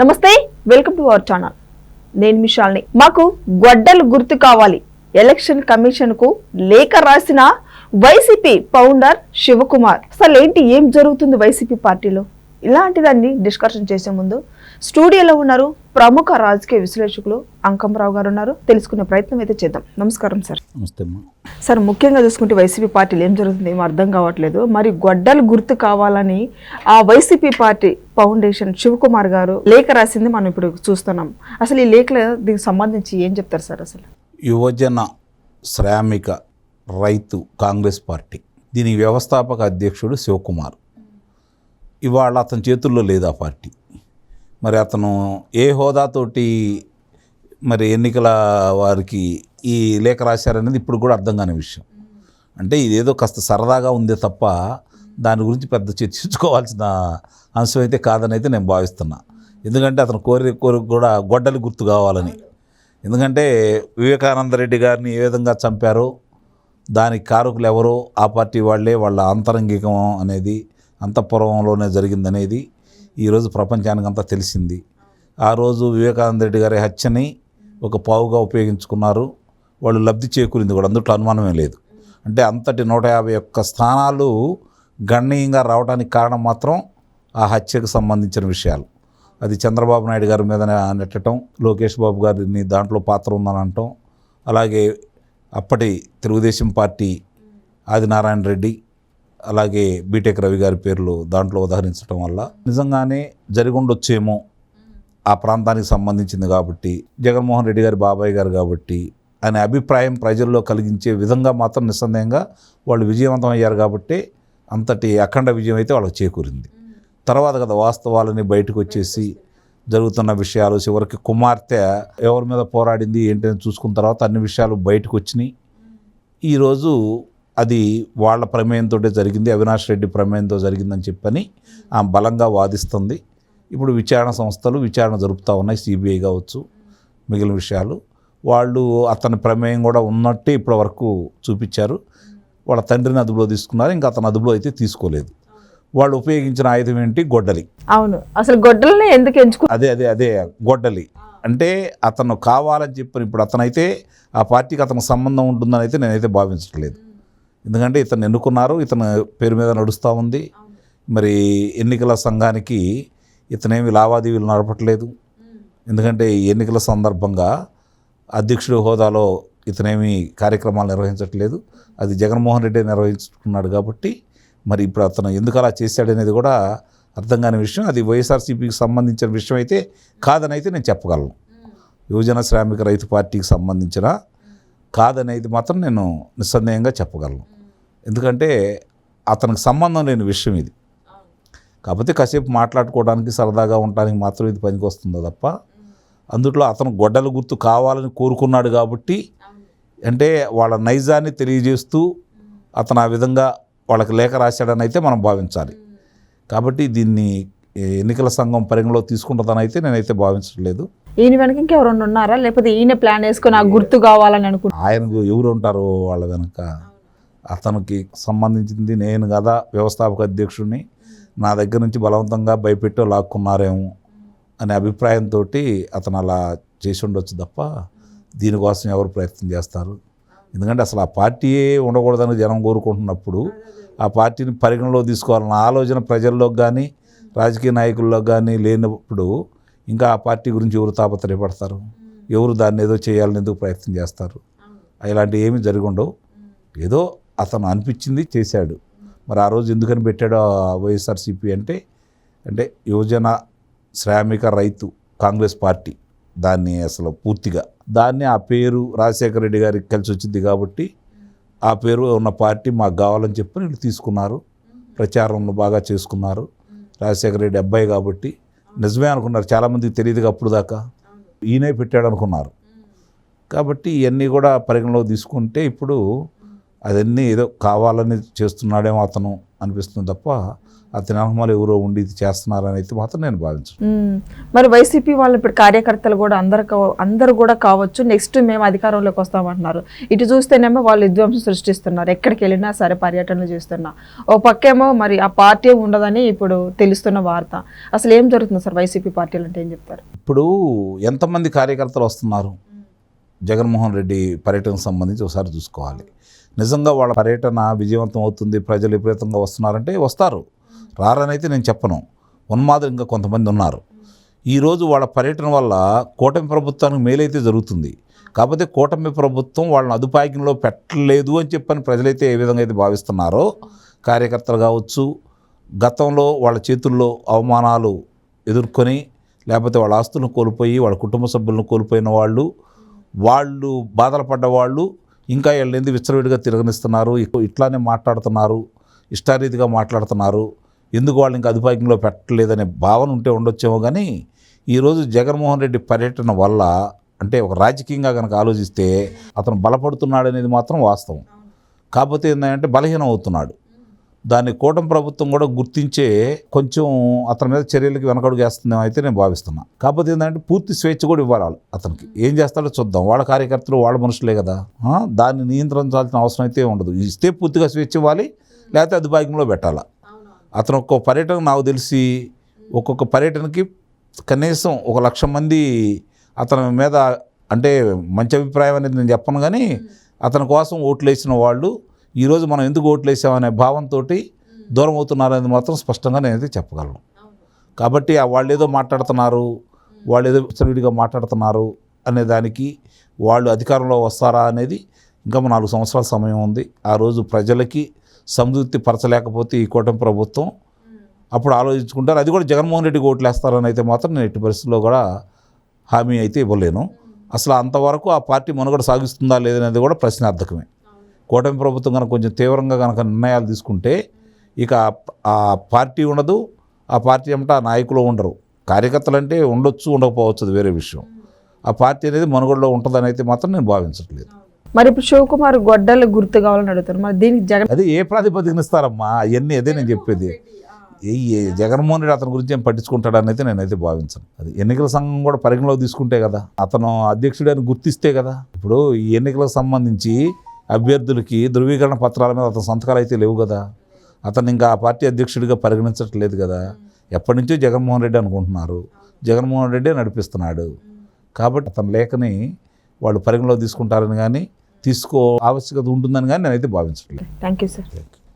నమస్తే welcome to our channel. నేను మిషాల్ని మాకు గొడ్డలు గుర్తు కావాలి. ఎలక్షన్ కమిషన్కు లేఖ రాసిన వైసీపీ ఫౌండర్ శివకుమార్. అసలు ఏంటి ఏం జరుగుతుంది వైసీపీ పార్టీలో? ఇలాంటిదాన్ని డిస్కషన్ చేసే ముందు స్టూడియోలో ఉన్నారు ప్రముఖ రాజకీయ విశ్లేషకులు అంకంరావు గారు ఉన్నారు. తెలుసుకునే ప్రయత్నం అయితే చేద్దాం. నమస్కారం సార్. నమస్తే సార్ ముఖ్యంగా చూసుకుంటే వైసీపీ పార్టీలు ఏం జరుగుతుంది ఏమో అర్థం కావట్లేదు. మరి గొడ్డలు గుర్తు కావాలని ఆ వైసీపీ పార్టీ ఫౌండేషన్ శివకుమార్ గారు లేఖ రాసింది మనం ఇప్పుడు చూస్తున్నాం. అసలు ఈ లేఖలో దీనికి సంబంధించి ఏం చెప్తారు సార్ అసలు? యువజన శ్రామిక రైతు కాంగ్రెస్ పార్టీ. దీని వ్యవస్థాపక అధ్యక్షుడు శివకుమార్. ఇవాళ అతని చేతుల్లో లేదు ఆ పార్టీ. మరి అతను ఏ హోదాతోటి మరి ఎన్నికల వారికి ఈ లేఖ రాశారనేది ఇప్పుడు కూడా అర్థం కాని విషయం. అంటే ఇదేదో కాస్త సరదాగా ఉందే తప్ప దాని గురించి పెద్ద చర్చించుకోవాల్సిన అంశం అయితే కాదని అయితే నేను భావిస్తున్నా. ఎందుకంటే అతను కోరి కోరిక కూడా గొడ్డలి గుర్తు కావాలని. ఎందుకంటే వివేకానంద రెడ్డి గారిని ఏ విధంగా చంపారో దానికి కారకులు ఎవరో ఆ పార్టీ వాళ్ళే వాళ్ళ అంతరంగికం అనేది అంతఃపురంలోనే జరిగిందనేది ఈరోజు ప్రపంచానికి అంతా తెలిసింది. ఆ రోజు వివేకానంద రెడ్డి గారి హత్యని ఒక పావుగా ఉపయోగించుకున్నారు. వాళ్ళు లబ్ధి చేకూరింది కూడా అందులో అనుమానమే లేదు. అంటే అంతటి నూట యాభై ఒక్క స్థానాలు గణనీయంగా రావడానికి కారణం మాత్రం ఆ హత్యకు సంబంధించిన విషయాలు. అది చంద్రబాబు నాయుడు గారి మీద నెట్టడం లోకేష్ బాబు గారిని దాంట్లో పాత్ర ఉందని అనటం అలాగే అప్పటి తెలుగుదేశం పార్టీ ఆదినారాయణ రెడ్డి అలాగే బీటెక్ రవి గారి పేర్లు దాంట్లో ఉదహరించడం వల్ల నిజంగానే జరిగుండొచ్చేమో ఆ ప్రాంతానికి సంబంధించింది కాబట్టి జగన్మోహన్ రెడ్డి గారి బాబాయ్ గారు కాబట్టి అనే అభిప్రాయం ప్రజల్లో కలిగించే విధంగా మాత్రం నిస్సందేహంగా వాళ్ళు విజయవంతం అయ్యారు కాబట్టి అంతటి అఖండ విజయం అయితే వాళ్ళకి చేకూరింది. తర్వాత కదా వాస్తవాలని బయటకు వచ్చేసి జరుగుతున్న విషయాలు చివరికి కుమార్తె ఎవరి మీద పోరాడింది ఏంటని చూసుకున్న తర్వాత అన్ని విషయాలు బయటకు వచ్చినాయి. ఈరోజు అది వాళ్ళ ప్రమేయంతో జరిగింది అవినాష్ రెడ్డి ప్రమేయంతో జరిగిందని చెప్పని ఆమె బలంగా వాదిస్తుంది. ఇప్పుడు విచారణ సంస్థలు విచారణ జరుపుతూ ఉన్నాయి సిబిఐ కావచ్చు మిగిలిన విషయాలు. వాళ్ళు అతని ప్రమేయం కూడా ఉన్నట్టే ఇప్పటి వరకు చూపించారు. వాళ్ళ తండ్రిని అదుపులో తీసుకున్నారు ఇంకా అతను అదుపులో అయితే తీసుకోలేదు. వాళ్ళు ఉపయోగించిన ఆయుధం ఏంటి? గొడ్డలి. అవును. అసలు గొడ్డల్ని ఎందుకు ఎంచుకు అదే అదే అదే గొడ్డలి. అంటే అతను కావాలని చెప్పని ఇప్పుడు అతనైతే ఆ పార్టీకి అతనికి సంబంధం ఉంటుందని అయితే నేనైతే భావించట్లేదు. ఎందుకంటే ఇతను ఎన్నుకున్నారు ఇతను పేరు మీద నడుస్తూ ఉంది. మరి ఎన్నికల సంఘానికి ఇతనేమి లావాదేవీలు నడపట్లేదు. ఎందుకంటే ఈ ఎన్నికల సందర్భంగా అధ్యక్షుడి హోదాలో ఇతనేమి కార్యక్రమాలు నిర్వహించట్లేదు. అది జగన్మోహన్ రెడ్డి నిర్వహించుకున్నాడు కాబట్టి మరి ఇప్పుడు అతను ఎందుకు అలా చేశాడనేది కూడా అర్థం కాని విషయం. అది వైఎస్ఆర్సీపీకి సంబంధించిన విషయం అయితే కాదని అయితే నేను చెప్పగలను. యువజన శ్రామిక రైతు పార్టీకి సంబంధించిన కాదనేది మాత్రం నేను నిస్సందేహంగా చెప్పగలను. ఎందుకంటే అతనికి సంబంధం లేని విషయం ఇది. కాకపోతే కాసేపు మాట్లాడుకోవడానికి సరదాగా ఉండడానికి మాత్రం ఇది పనికి వస్తుందో తప్ప అందుట్లో అతను గొడ్డల గుర్తు కావాలని కోరుకున్నాడు కాబట్టి అంటే వాళ్ళ నైజాన్ని తెలియజేస్తూ అతను ఆ విధంగా వాళ్ళకి లేఖ రాశాడని అయితే మనం భావించాలి. కాబట్టి దీన్ని ఎన్నికల సంఘం పరిగణలో తీసుకుంటుందని అయితే నేనైతే భావించట్లేదు. ఈయన వెనక ఇంకెవరన్నా ఉన్నారా లేకపోతే ఈయన ప్లాన్ వేసుకొని ఆ గుర్తు కావాలని అనుకుంటున్నారు ఆయనకు ఎవరు ఉంటారు వాళ్ళ వెనక అతనికి సంబంధించింది నేను కదా వ్యవస్థాపక అధ్యక్షుడిని. నా దగ్గర నుంచి బలవంతంగా భయపెట్టో లాక్కున్నారేమో అనే అభిప్రాయంతో అతను అలా చేసి ఉండొచ్చు తప్ప దీనికోసం ఎవరు ప్రయత్నం చేస్తారు? ఎందుకంటే అసలు ఆ పార్టీయే ఉండకూడదని జనం కోరుకుంటున్నప్పుడు ఆ పార్టీని పరిగణలో తీసుకోవాలన్న ఆలోచన ప్రజల్లోకి కానీ రాజకీయ నాయకుల్లో కానీ లేనప్పుడు ఇంకా ఆ పార్టీ గురించి ఎవరు తాపత్రయపడతారు? ఎవరు దాన్ని ఏదో చేయాలని ఎందుకు ప్రయత్నం చేస్తారు? ఇలాంటివి ఏమీ జరిగి ఏదో అతను అనిపించింది చేశాడు. మరి ఆ రోజు ఎందుకని పెట్టాడో వైఎస్ఆర్సీపీ అంటే అంటే యువజన శ్రామిక రైతు కాంగ్రెస్ పార్టీ దాన్ని అసలు పూర్తిగా దాన్ని ఆ పేరు రాజశేఖర రెడ్డి గారికి కలిసి వచ్చింది కాబట్టి ఆ పేరు ఉన్న పార్టీ మాకు కావాలని చెప్పి వీళ్ళు తీసుకున్నారు. ప్రచారంలో బాగా చేసుకున్నారు. రాజశేఖర రెడ్డి అబ్బాయి కాబట్టి నిజమే అనుకున్నారు. చాలామందికి తెలియదు అప్పుడు దాకా. ఈయనే పెట్టాడు అనుకున్నారు. కాబట్టి ఇవన్నీ కూడా పరిగణలో తీసుకుంటే ఇప్పుడు అదన్నీ ఏదో కావాలని చేస్తున్నాడేమో అతను అనిపిస్తుంది తప్ప అతని అనుమాలు ఎవరో ఉండి ఇది చేస్తున్నారని అయితే మాత్రం నేను భావించను. మరి వైసీపీ వాళ్ళు ఇప్పుడు కార్యకర్తలు కూడా అందరు అందరూ కూడా కావచ్చు నెక్స్ట్ మేము అధికారంలోకి వస్తామంటున్నారు. ఇటు చూస్తేనేమో వాళ్ళు విధ్వంసం సృష్టిస్తున్నారు. ఎక్కడికి వెళ్ళినా సరే పర్యటనలు చేస్తున్నా. ఓ పక్కేమో మరి ఆ పార్టీ ఉండదని ఇప్పుడు తెలుస్తున్న వార్త. అసలు ఏం జరుగుతుంది సార్ వైసీపీ పార్టీలు అంటే ఏం చెప్తారు? ఇప్పుడు ఎంతమంది కార్యకర్తలు వస్తున్నారు? జగన్మోహన్ రెడ్డి పర్యటనకు సంబంధించి ఒకసారి చూసుకోవాలి. నిజంగా వాళ్ళ పర్యటన విజయవంతం అవుతుంది ప్రజలు విపరీతంగా వస్తున్నారంటే వస్తారు. రారనైతే నేను చెప్పను. ఉన్మాదులు ఇంకా కొంతమంది ఉన్నారు. ఈరోజు వాళ్ళ పర్యటన వల్ల కూటమి ప్రభుత్వానికి మేలైతే జరుగుతుంది. కాకపోతే కూటమి ప్రభుత్వం వాళ్ళని అదుపాయంలో పెట్టలేదు అని చెప్పని ప్రజలైతే ఏ విధంగా అయితే భావిస్తున్నారో కార్యకర్తలు కావచ్చు గతంలో వాళ్ళ చేతుల్లో అవమానాలు ఎదుర్కొని లేకపోతే వాళ్ళ ఆస్తులను కోల్పోయి వాళ్ళ కుటుంబ సభ్యులను కోల్పోయిన వాళ్ళు వాళ్ళు బాధలు పడ్డ వాళ్ళు ఇంకా వీళ్ళు ఎందుకు విచ్చలవిడిగా తిరగనిస్తున్నారు. ఇట్లానే మాట్లాడుతున్నారు. ఇష్టారీతిగా మాట్లాడుతున్నారు. ఎందుకు వాళ్ళు ఇంకా అదుపాయంలో పెట్టలేదనే భావన ఉంటే ఉండొచ్చేమో కానీ ఈరోజు జగన్మోహన్ రెడ్డి పర్యటన వల్ల అంటే ఒక రాజకీయంగా కనుక ఆలోచిస్తే అతను బలపడుతున్నాడు అనేది మాత్రం వాస్తవం. కాకపోతే ఏంటంటే బలహీనం అవుతున్నాడు దాన్ని కూటమి ప్రభుత్వం కూడా గుర్తించే కొంచెం అతని మీద చర్యలకి వెనకడుగు వేస్తుందేమో అయితే నేను భావిస్తున్నా. కాకపోతే ఏంటంటే పూర్తి స్వేచ్ఛ కూడా ఇవ్వాలి వాళ్ళు అతనికి. ఏం చేస్తాడో చూద్దాం. వాళ్ళ కార్యకర్తలు వాళ్ళ మనుషులే కదా. దాన్ని నియంత్రించాల్సిన అవసరం అయితే ఉండదు. ఇస్తే పూర్తిగా స్వేచ్ఛ ఇవ్వాలి లేకపోతే అది భాగ్యంలో పెట్టాలా? అతను ఒక్కో పర్యటన నాకు తెలిసి ఒక్కొక్క పర్యటనకి కనీసం ఒక లక్ష మంది అతని మీద అంటే మంచి అభిప్రాయం అనేది నేను చెప్పను కానీ అతని కోసం ఓట్లు వేసిన వాళ్ళు ఈరోజు మనం ఎందుకు ఓట్లు వేసామనే భావంతో దూరం అవుతున్నారనేది మాత్రం స్పష్టంగా నేనైతే చెప్పగలను. కాబట్టి ఆ వాళ్ళు ఏదో మాట్లాడుతున్నారు వాళ్ళు ఏదో విడిగా మాట్లాడుతున్నారు అనే దానికి వాళ్ళు అధికారంలో వస్తారా అనేది ఇంకా నాలుగు సంవత్సరాల సమయం ఉంది. ఆ రోజు ప్రజలకి సంతృప్తి పరచలేకపోతే ఈ కూటమి ప్రభుత్వం అప్పుడు ఆలోచించుకుంటారు. అది కూడా జగన్మోహన్ రెడ్డికి ఓట్లు వేస్తారని అయితే మాత్రం నేను ఎట్టి పరిస్థితుల్లో కూడా హామీ అయితే ఇవ్వలేను. అసలు అంతవరకు ఆ పార్టీ మనుగడ సాగిస్తుందా లేదనేది కూడా ప్రశ్నార్థకమే. కూటమి ప్రభుత్వం కనుక కొంచెం తీవ్రంగా కనుక నిర్ణయాలు తీసుకుంటే ఇక ఆ పార్టీ ఉండదు ఆ పార్టీ ఏమంటే ఆ నాయకులు ఉండరు. కార్యకర్తలు అంటే ఉండొచ్చు ఉండకపోవచ్చు వేరే విషయం. ఆ పార్టీ అనేది మనుగడలో ఉంటుందని అయితే మాత్రం నేను భావించట్లేదు. మరి ఇప్పుడు శివకుమార్ గొడ్డలు గుర్తు కావాలని అడుగుతారు. మరి దీనికి జగన్ అది ఏ ప్రాతిపదికన ఇస్తారమ్మా? అవన్నీ అదే నేను చెప్పేది. ఈ జగన్మోహన్ రెడ్డి అతని గురించి ఏం పట్టించుకుంటాడని అయితే నేనైతే భావించను. అది ఎన్నికల సంఘం కూడా పరిగణలోకి తీసుకుంటే కదా అతను అధ్యక్షుడు అని గుర్తిస్తే కదా. ఇప్పుడు ఈ ఎన్నికలకు సంబంధించి అభ్యర్థులకి ధృవీకరణ పత్రాల మీద అతని సంతకాలు అయితే లేవు కదా. అతను ఇంకా ఆ పార్టీ అధ్యక్షుడిగా పరిగణించట్లేదు కదా. ఎప్పటి నుంచో జగన్మోహన్ రెడ్డి అనుకుంటున్నారు. జగన్మోహన్ రెడ్డి నడిపిస్తున్నాడు. కాబట్టి అతని లేఖని వాళ్ళు పరిగణలో తీసుకుంటారని కానీ తీసుకో ఆవశ్యకత ఉంటుందని కానీ నేనైతే భావించట్లేదు. Thank you sir.